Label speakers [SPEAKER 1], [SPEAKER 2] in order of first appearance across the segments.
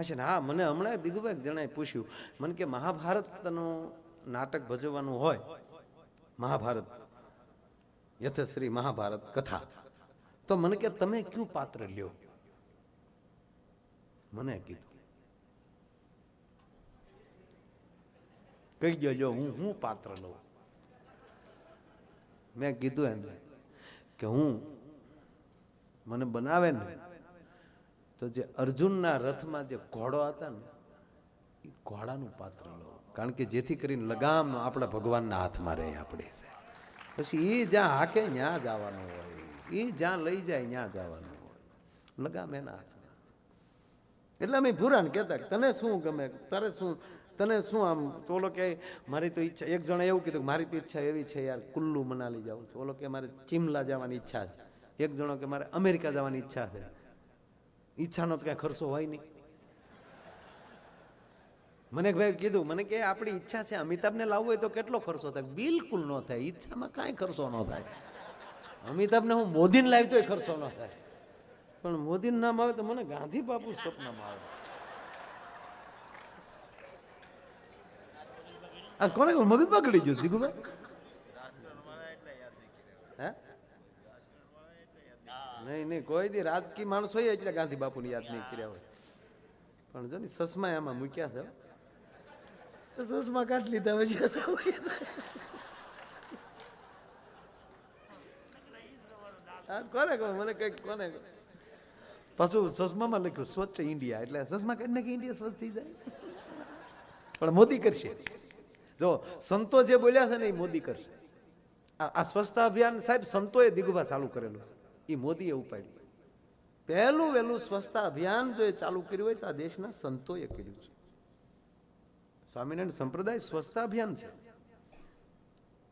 [SPEAKER 1] હા છે ને? હા, મને હમણાં દિગુભાઈ જણાય પૂછ્યું, મને કે મહાભારતનું નાટક ભજવવાનું હોય, મહાભારત, યથશ્રી મહાભારત કથા, તો મને કે તમે કયું પાત્ર લ્યો? મને કીધું, કહી દેજો, હું હું પાત્ર લઉં. મેં કીધું એમ કે, હું, મને બનાવે ને તો જે અર્જુનના રથમાં જે ઘોડો હતા ને, એ ઘોડાનું પાત્ર લો. કારણ કે જેથી કરીને લગામ આપણા ભગવાનના હાથમાં રહે આપણે પછી એ જ્યાં હાકે ત્યાં જવાનું હોય. એ જ્યાં લઈ જાય ત્યાં જવાનું હોય. લગામ એના હાથમાં. એટલે અમે ભૂરાને કહેતા કે તને શું ગમે? તારે શું, તને શું આમ ચોલો કે, મારી તો ઈચ્છા, એક જણે એવું કીધું મારી તો ઈચ્છા એવી છે યાર, કુલ્લુ મનાલી જાઉં છું. ઓલો કે, મારે ચિમલા જવાની ઈચ્છા છે. એક જણો કે, મારે અમેરિકા જવાની ઈચ્છા છે. ઈચ્છાનો તો કાંઈ ખર્ચો હોય નહીં. મને ભાઈ કીધું, મને કે આપણી ઈચ્છા છે અમિતાભને લાવવું હોય તો કેટલો ખર્ચો થાય? બિલકુલ ન થાય. ઈચ્છામાં કાંઈ ખર્ચો ન થાય. અમિતાભને હું મોદીને લાવી તોય ખર્ચો ન થાય. પણ મોદીનું નામ આવે તો મને ગાંધી બાપુ સપનામાં આવે. આ કોને કહ્યું? મગજ બગડી ગયું દીકુભાઈ નહીં નહીં, કોઈ દી રાજકીય માણસ હોય એટલે ગાંધી બાપુ યાદ નહીં કર્યા હોય. પણ જો ને સસમા એમાં મૂક્યા છે સસમા કાઢી લીધા પછી કોને કહું, મને કંઈક કોને? પાછું સસમામાં લખ્યું, સ્વચ્છ ઇન્ડિયા, એટલે સસમા કાઢી કે ઇન્ડિયા સ્વચ્છ થઈ જાય. પણ મોદી કરશે. જો, સંતો જે બોલ્યા છે ને એ મોદી કરશે. આ સ્વચ્છતા અભિયાન સાહેબ સંતોએ દિગુભા ચાલુ કરેલું. એ મોદીએ ઉપાડ્યું. પહેલું વહેલું સ્વચ્છતા અભિયાન જો એ ચાલુ કર્યું હોય તો આ દેશના સંતોએ કર્યું છે. સ્વામિનારાયણ સંપ્રદાય સ્વચ્છતા અભિયાન છે.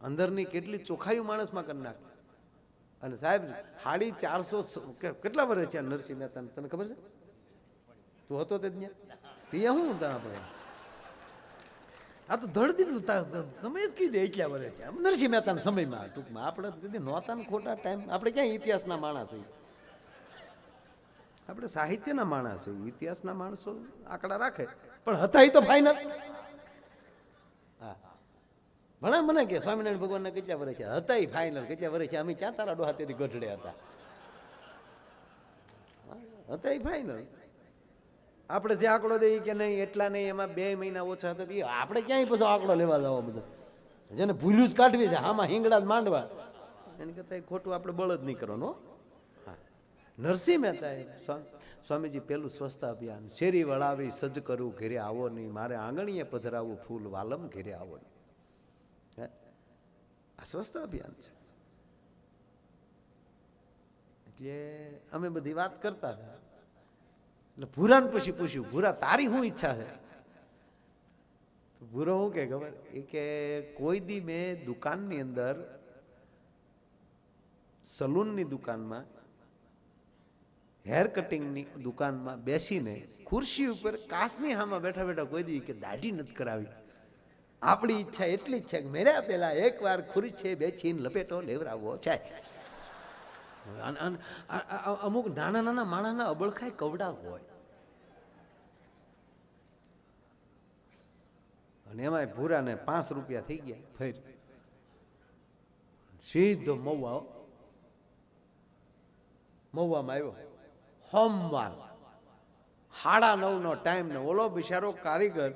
[SPEAKER 1] અંદરની કેટલી ચોખાયું માણસમાં કરી નાખે. અને સાહેબ સાડી ચારસો કેટલા વર્ષ છે નરસિંહ મહેતાને? તને ખબર છે? તું હતો તે ત્યાં ત્યાં હું ત્યાં આપણે? આ તો ધડ સમય જ કીધે એટલા વરે છે? નરસિંહ મહેતાના સમયમાં ટૂંકમાં. આપણે દીદી નહોતા ખોટા ટાઈમ આપણે ક્યાં ઇતિહાસના માણસ છીએ? આપણે સાહિત્યના માણસ છીએ. ઇતિહાસના માણસો આંકડા રાખે. પણ હતા એ તો ફાઇનલ હા. ભણા મને કે સ્વામિનારાયણ ભગવાનના કેટલા વર્ષ છે હતા એ ફાઇનલ કેટલા વર્ષ છે અમે ક્યાં તારા ડોહા તેથી ગઢડે હતા હતા એ ફાઇનલ આપણે જે આંકડો દઈએ કે નહીં, એટલા નહીં, એમાં બે મહિના ઓછા હતા આપણે ક્યાંય પછી આંકડો લેવા જવા બધા? જેને ભૂલ્યું જ કાઢવી છે, આમાં હિંગડા જ માંડવા. એની કરતાં ખોટું આપણે બળદ નહીં કરવાનું નરસિંહ મહેતા સ્વા- સ્વામીજી પેલું સ્વચ્છતા અભિયાન. શેરી વળાવી, સજ્જ કરું, ઘેરે આવો નહીં. મારે આંગણીએ પધરાવું, ફૂલ વાલમ, ઘેરે આવો નહીં? આ સ્વચ્છતા અભિયાન છે. એટલે અમે બધી વાત કરતા હતા. એટલે ભૂરાને પછી પૂછ્યું, ભૂરા, તારી શું ઈચ્છા છે? ભૂરો શું કે, ખબર, એ કે કોઈ દી મેં દુકાનની અંદર, સલૂનની દુકાનમાં, હેર કટિંગની દુકાનમાં બેસીને ખુરશી ઉપર કાચની હામાં બેઠા બેઠા કોઈ દી કે દાઢી નથી કરાવી. આપણી ઈચ્છા એટલી જ છે કે મેર્યા પહેલા એકવાર ખુરશી બેસીને લપેટો લેવરાવો છે અમુક નાના નાના માણસના અબળખાય કવડા હોય. અને એમાંય ભૂરાને પાંચ રૂપિયા થઈ ગયા. ફેર. સીધો મહુવા મહુવામાં આવ્યો. સોમવાર. સાડા નવ નો ટાઈમ ને ઓલો બિચારો કારીગર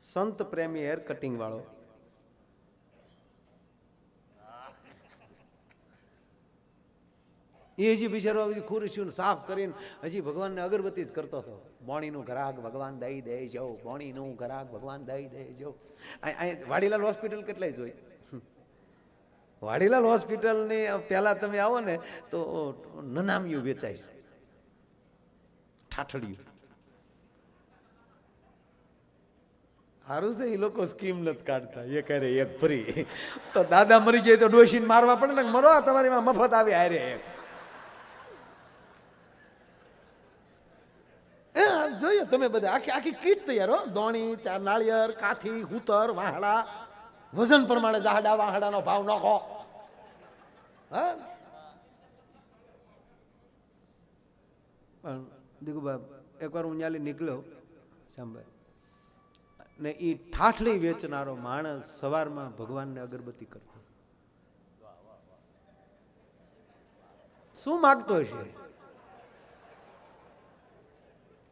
[SPEAKER 1] સંત પ્રેમી હેર કટિંગ વાળો. એ હજી બિચારો હજી ખુરશીઓ સાફ કરીને હજી ભગવાનને અગરબત્તી જ કરતો હતો. બોણીનું ગ્રાહક ભગવાન દઈ દે જો બોણીનું ગ્રાહક ભગવાન દઈ દે જો વાડીલાલ હોસ્પિટલ કેટલાય જોઈ વાડીલાલ હોસ્પિટલની પહેલાં તમે આવો ને, તો નનામિયું વેચાય છે. ઠાઠડિયું. સારું છે એ લોકો સ્કીમ નથી કાઢતા. એ કરે એક ફ્રી. તો દાદા મરી જાય તો ડોશીને મારવા પડે ને, મરો, તમારી મફત આવી હારે. એક એ તમે બધા આખી આખી કીટ તૈયાર હો. દોણી, ચાર નાળિયેર કાથી હુતર, વાહડા. વજન પ્રમાણે જાહડા વાહડાનો ભાવ નાખો. હા? પણ દીકુબાબ એકવાર હું ન્યાલી નીકળ્યો, સાંભળ. ને એ ઠાઠલી વેચનારો માણસ સવારમાં ભગવાનને અગરબત્તી કરતો. શું માગતો હશે?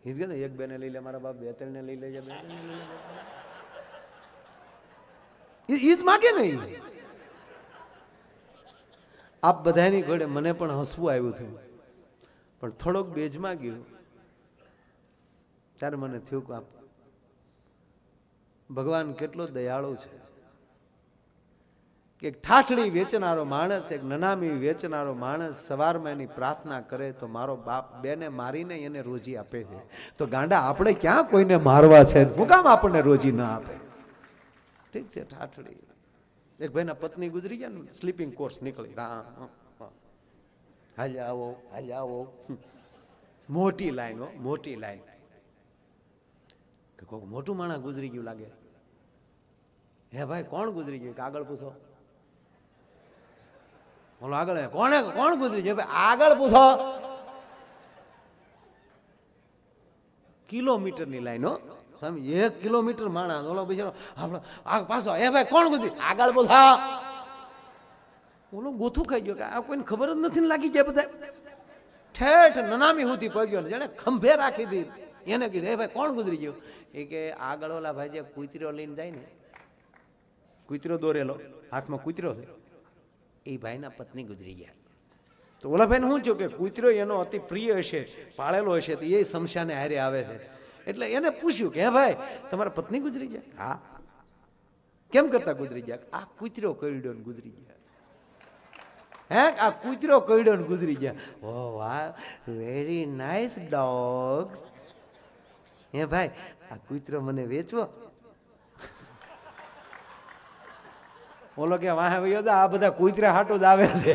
[SPEAKER 1] હિજ કે એક બેને લઈ લે, મારા બાપ બે ત્રણ ને લઈ લેજે બે ત્રણને લઈ લે. ઈજ માગે ને આપ બધાની ઘોડે મને પણ હસવું આવ્યું હતું. પણ થોડોક બેજમાં ગયું ત્યારે મને થયું કે આપ ભગવાન કેટલો દયાળુ છે. કે ઠાઠડી વેચનારો માણસ, એક નનામી વેચનારો માણસ સવારમાં એની પ્રાર્થના કરે તો મારો બાપ બેને મારીને એને રોજી આપે છે. તો ગાંડા, આપણે ક્યાં કોઈને મારવા છે? શું કામ આપણને રોજી ના આપે? ઠીક છે ઠાઠડી એક ભાઈના પત્ની ગુજરી ગયા ને, સ્લીપિંગ કોર્સ નીકળી. રામ હાલ આવો હાલ આવો. મોટી લાઈન, હો, મોટી લાઈન. કોઈક મોટું માણસ ગુજરી ગયું લાગે. હે ભાઈ, કોણ ગુજરી ગયું? કે આગળ પૂછો. બોલો, આગળ કોને કોણે ગુજરી છે ભાઈ, આગળ પૂછો. કિલોમીટરની લાઈનો એક કિલોમીટર માણસ. ઓલો બિચારો, આપણો, આ પાછો, એ ભાઈ, કોણ ગુજરી આગળ પૂછો. ઓલો ગોથું ખાઈ ગયો કે, આ કોઈને ખબર જ નથી લાગી જાય બધા ઠેઠ નનામી હુતી પગ્યો જેને ખંભે રાખી દીધી. એને કીધું, એ ભાઈ, કોણ ગુજરી ગયું? એ કે, આગળ ઓલા ભાઈ જે કૂતરો લઈને જાય ને, કૂતરો દોરેલો, હાથમાં કૂતરો છે. એ ભાઈના પત્ની ગુજરી ગયા. તો ઓલાભાઈને શું થયું કે કૂતરો એનો અતિ પ્રિય હશે, પાળેલો હશે, તો એ શમશાને હારે આવે છે. એટલે એને પૂછ્યું કે, હે ભાઈ, તમારા પત્ની ગુજરી ગયા? હા. કેમ કરતા ગુજરી ગયા? આ કૂતરો કરડ્યો ને ગુજરી ગયા. હે? આ કૂતરો કરડ્યો ને ગુજરી ગયા? ઓ વાહ વેરી નાઇસ ડોગ્સ હે ભાઈ, આ કૂતરો મને વેચવો? ઓલો કે વાહે વયો આ બધા કૂતરા હાટો જ આવે છે.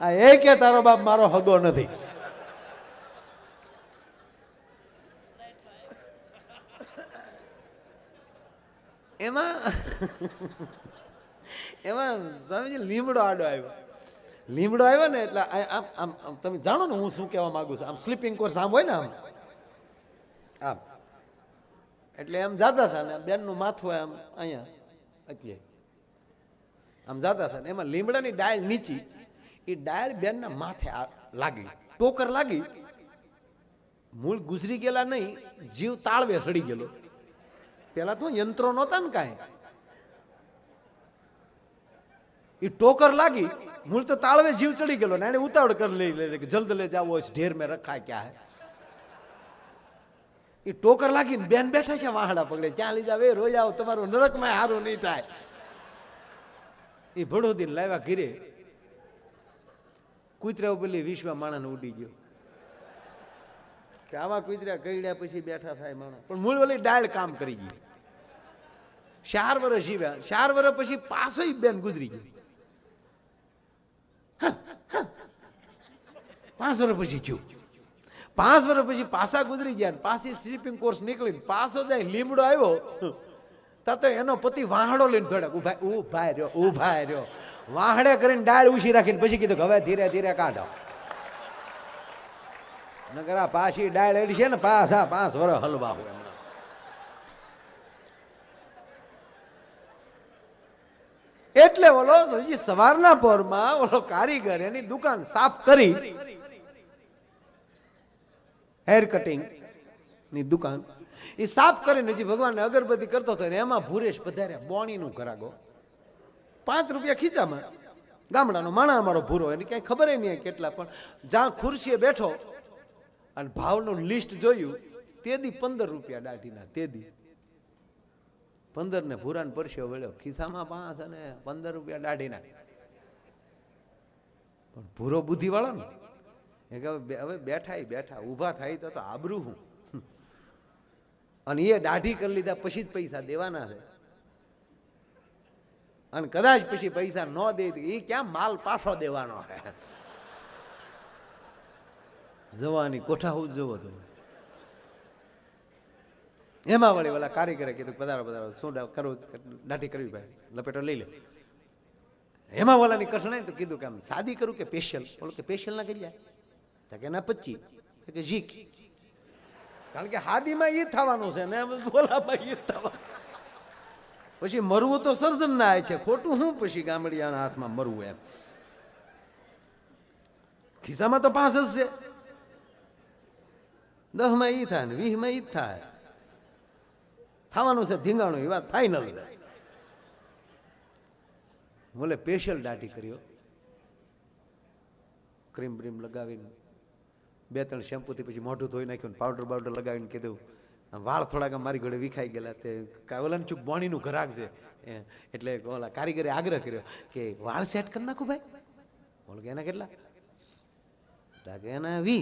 [SPEAKER 1] આ એ કે તારો બાપ મારો હગો નથી. એમાં એમાં સ્વામીજી લીમડો આડો આવ્યો. લીમડો આવ્યો ને એટલે આમ આમ તમે જાણો ને હું શું કહેવા માંગુ છું. આમ સ્લીપિંગ કોર્સ આમ હોય ને આમ. આમ. એટલે એમ જાતા હતા ને બેનનું માથું એમ અહીંયા એટલે. આમ જાતા હતા ને એમાં લીમડાની ડાળ નીચી. એ ડાળ બેનના માથે લાગી. ટોકર લાગી. મૂળ ગુજરી ગયેલા નહીં, જીવ તાળવે સડી ગયેલો. પેલા તો યંત્રો નહોતા ને કાંઈ. એ ટોકર લાગી, મૂળ તો તાળવે જીવ ચડી ગયેલો ને એને ઉતાવળ કરી લઈ લે જલ્દ લે જાવ ઢેર મેં રખા ક્યાં હે? એ ટોકર લાગીને બેન બેઠા છે વાહડા પકડે ક્યાં લીધા એ રોજ આવો, તમારું નરકમાં હારું નહીં થાય. એ ભડોદી લાવ્યા ઘીરે. કૂતરા પેલી વિશ્વ માણસ ઉડી ગયો. કે આવા કૂતરા કઈડ્યા પછી બેઠા થાય માણસ. પણ મૂળ ઓલી ડાળ કામ કરી ગઈ. ચાર વર્ષ જીવ્યા. ચાર વર્ષ પછી પાછો બેન ગુજરી ગઈ. પાંચ વર્ષ પછી થયું. પાંચ વર્ષ પછી પાછા ગુજરી ગયા પાછી સ્લીપિંગ કોર્સ નીકળીને પાછો જાય લીમડો આવ્યો. તા તો એનો પતિ વાહડો લઈને થોડાક ઊભા ઊભા રહ્યો ઊભા રહ્યો. વાહડે કરીને ડાળ ઉછી રાખીને પછી કીધું હવે ધીરે ધીરે કાઢો. નગર આ પાછી ડાળ એડી છે ને પાછા પાંચ વર્ષ હલવા હોય એટલે ઓલો હજી સવારના પોરમાં ઓલો કારીગર એની દુકાન સાફ કરી હેર કટિંગની દુકાન. એ સાફ કરીને હજી ભગવાનને અગરબત્તી કરતો હતો ને એમાં ભૂરેશ પધાર્યા. બોણીનું કરાગો પાંચ રૂપિયા ખીચામાં. ગામડાનો માણા અમારો ભૂરો. એની કઈ ખબર નહીં કેટલા, પણ જ્યાં ખુરશીએ બેઠો અને ભાવનું લિસ્ટ જોયું તેદી પંદર રૂપિયા દાઢીના તેદી પંદર ને ભૂરાન પરસ્યો વળ્યો. ખિસ્સામાં પાંચ અને પંદર રૂપિયા દાઢીના. પણ ભૂરો બુદ્ધિવાળા ને હવે બેઠા બેઠા, ઊભા થાય તો આબરું હું. અને એ દાઢી કરી લીધા, પછી જ પૈસા દેવાના છે. અને કદાચ પછી પૈસા ન દે એ ક્યાં માલ પાછો દેવાનો છે? જવાની કોઠા હું જોવો તો એમાં વળી ઓલા કારીગરે કીધું, પધારો પધારો, શું કરવું દાઢી કરવી ભાઈ, લપેટો લઈ લે. એમાં ઓલાની કઠણાઈ તો કીધું કે આમ સાદી કરું કે સ્પેશિયલ ઓલું કે સ્પેશિયલ ના કરી જાય તો કે ના પચી કે ઝીક કારણ કે હાદીમાં એ થવાનું છે ને બોલામાં એ થવાનું. પછી મરવું તો સર્જન ના છે. ખોટું હું પછી ગામડિયાના હાથમાં મરવું એમ. ખિસ્સામાં તો પાસ જ છે. દસમાં ઈ થાય ને વીસમાં જ થાય. થવાનું છે ધીંગાણું એ વાત ફાઈનલ બોલે સ્પેશિયલ દાઢી કર્યો ક્રીમ બ્રીમ લગાવીને. બે ત્રણ શેમ્પૂથી પછી મોઢું ધોઈ નાખ્યું પાવડર બાવડર લગાવીને કીધું, વાળ થોડાક મારી ઘોડે વિખાઈ ગયેલા તે ઓલાને ચૂક બોણીનું ઘરાક છે. એટલે ઓલા કારીગરે આગ્રહ કર્યો કે વાળ સેટ કરી નાખું ભાઈ. બોલ કે એના કેટલા? કે એના વી.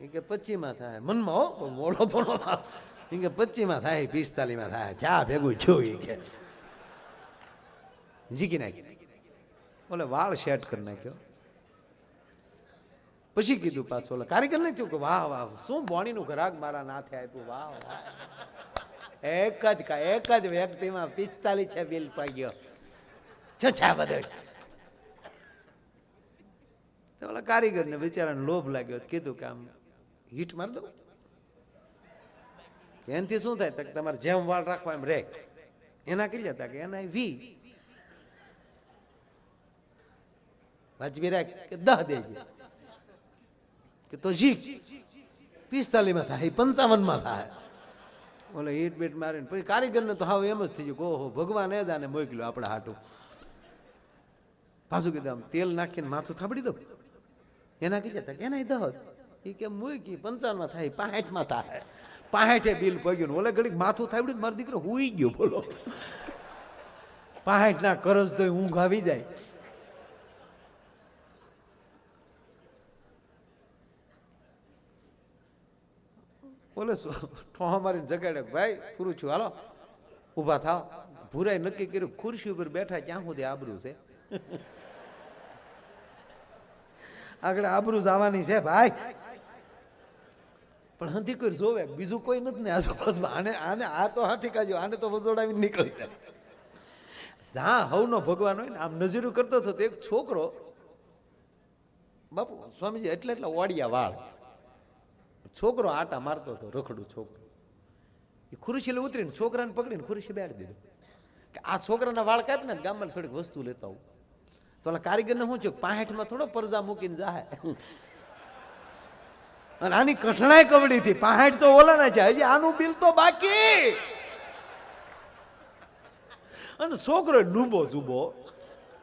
[SPEAKER 1] એ કે પચીમાં થાય. મનમાં હો મોડો થોડો થાય. કે પચીમાં થાય પિસ્તાલીમાં થાય. ચા ભેગું છું એ કે. જીકી નાખી. ઓલે વાળ સેટ કરી નાખ્યો. પછી કીધું પાછું ઓલા કારીગર થયું કે વાહ વાહ શું બોણીનું ઘરાક મારા નાથે આપ્યું? વાહ વાહ. એક જ એક જ વ્યક્તિમાં પિસ્તાલીસ છે બિલ પાગ્યો. છછા બધો. ઓલા કારીગરને બિચારાને લોભ લાગ્યો. કીધું કે આમ હીટ માર દઉં. એનથી શું થાય? તમારે જેમ વાળ રાખવા એમ રે. એના કહી હતા કે એના વી. વાજબી રાખ કે દહ દેજે. કે તો જી પિસ્તાલીસમાં થાય, પંચાવનમાં થાય. ઓલે હીટ બીટ મારીને પછી કારીગરને તો હાવ એમ જ થઈ ગયું ઓહો, ભગવાન એ દાને મોકલ્યો આપણા હાટું. પાછું કીધું આમ, તેલ નાખીને માથું થાબડી દો એના કીધા હતા એના દહ એ કે મૂકી, પંચાવનમાં થાય પાંઠમાં થાય. પાંઠે બિલ પગ્યું ને ઓલે ઘડીક માથું થાબડ્યું મારો દીકરો હુઈ ગયો બોલો. પાંઠ ના કરજ તો ઊંઘ આવી જાય. બોલે ઠોહા મારીને જગાડે ભાઈ, પૂરું છું હાલો, ઊભા થાવ ભૂરાઈ નક્કી કર્યું, ખુરશી ઉપર બેઠા ક્યાં સુધી આબરું છે? આગળ આબરું જવાની છે, ભાઈ. પણ હંધી કોઈ જોવે, બીજું કોઈ નથી ને આજુબાજુમાં. આને આને, આ તો હાથી કાજો, આને તો વજોડાવીને નીકળી જાય. જ્યાં હવનો ભગવાન હોય ને, આમ નજરું કરતો હતો એક છોકરો, બાપુ, સ્વામીજી, એટલે એટલે ઓડિયા વાળ. છોકરો આટા મારતો હતો, રખડું છોકરો. એ ખુરશી ઉતરીને છોકરાને પકડીને ખુરશી બેઠ દીધું. કે આ છોકરાના વાળ કાપ ને ગામમાં થોડીક વસ્તુ લેતા આવું. તો કારીગરને શું છે પાંઠમાં થોડો પરજા મૂકીને જાય અને આની કસણાય કવડી હતી. પાહેઠ તો ઓલાના છે. હજી આનું બિલ તો બાકી. અને છોકરો ડૂબો જુબો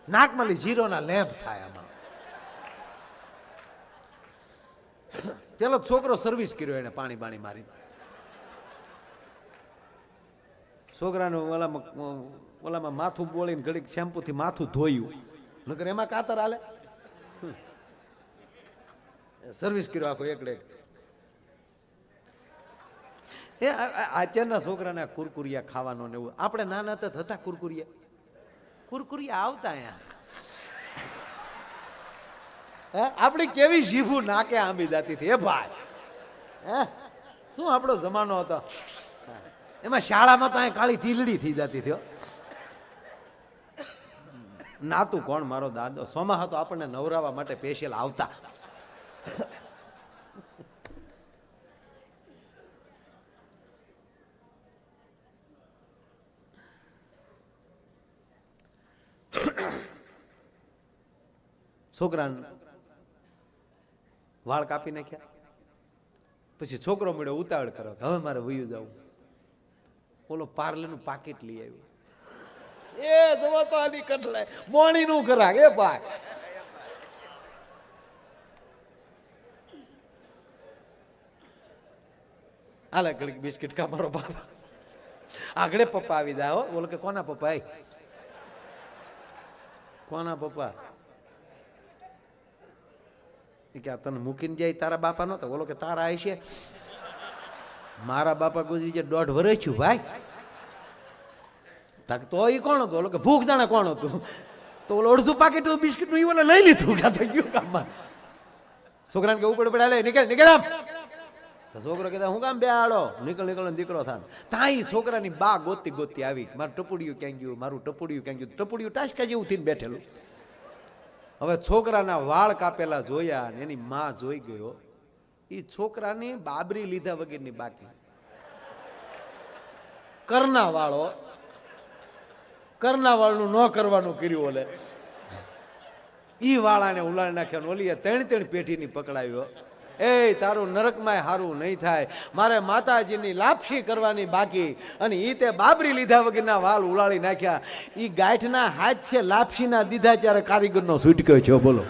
[SPEAKER 1] નાકમાં જીરોના લેમ્પ થાય આમાં. પેલો છોકરો સર્વિસ કર્યો એને પાણી પાણી મારી છોકરાનું ઓલામાં ઓલામાં માથું બોળીને ઘડીક શેમ્પુથી માથું ધોયું. નકર એમાં કાતર હાલે? સર્વિસ કર્યો આખો એકડે એક. એ અત્યારના છોકરાને કુરકુરિયા ખાવાનો ને એવું. આપણે નાના તો થતા કુરકુરિયા. કુરકુરિયા આવતા અહીંયા. હે? આપણી કેવી જીભું નાકે આંબી જતી હતી. એ ભાઈ. હે? શું આપણો જમાનો હતો? એમાં શાળામાં તો અહીંયા કાળી ટીલડી થઈ જતી થયો નાતું કોણ? મારો દાદો. સોમા હતો, આપણને નવરાવા માટે સ્પેશિયલ આવતા. છોકરાને વાળ કાપી નાખ્યા. પછી છોકરો મળ્યો, ઉતાવળ કરો હવે મારે વયું જવું. ઓલો પાર્લેનું પાકીટ લઈ આવ્યું. એ જવો તો આની કટલાય. મોણી નું કરા એ ભાઈ. હાલે, ઘડીક બિસ્કિટ કા મારો બાપા. આગળે પપ્પા આવી જાય બોલો કે, કોના પપ્પા? કોના પપ્પા? કે આ તને મૂકીને જાય તારા બાપા નતો બોલો કે તારા આય છે મારા બાપા ગુજરી જાય દોઢ વર્ષ છું ભાઈ. તાક તો એ કોણ હતું? ઓલો કે ભૂખ જાણે કોણ હતું? તો ઓલો અડધું પાકેટ બિસ્કીટનું ઈ ઓલે લઈ લીધું. કે થઈ ગયું કામમાં. છોકરાને કે ઉપર પડ્યા, લે, નીકળ નીકળ આમ. તો છોકરો કહેતા, હું કામ બે આડો નીકળ નીકળ દીકરો થાય ત્યાં છોકરાની બા ગોતી ગોતી આવી. મારું ટપુડિયું ક્યાં ગયું, મારું ટપુડિયું ક્યાં ગયું. ટપુડિયું ટાસકા જેવું થઈને બેઠેલું. હવે છોકરાના વાળ કાપેલા જોયા ને એની માં જોઈ ગયો એ છોકરાની બાબરી લીધા વગરની બાકી. કરના વાળો, કરના વાળનું ન કરવાનું કર્યું ઓલે. ઈ વાળાને ઉલાડી નાખ્યા ઓલી ત્રણ ત્રણ પેઢીની પકડાવ્યો એ, તારું નરકમાં હારું નહીં થાય. મારે માતાજીની લાપસી કરવાની બાકી અને એ તે બાબરી લીધા વગરના વાલ ઉલાળી નાખ્યા. એ ગાંઠના હાથ છે, લાપસીના દીધા ત્યારે કારીગરનો છૂટક્યો છો, બોલો.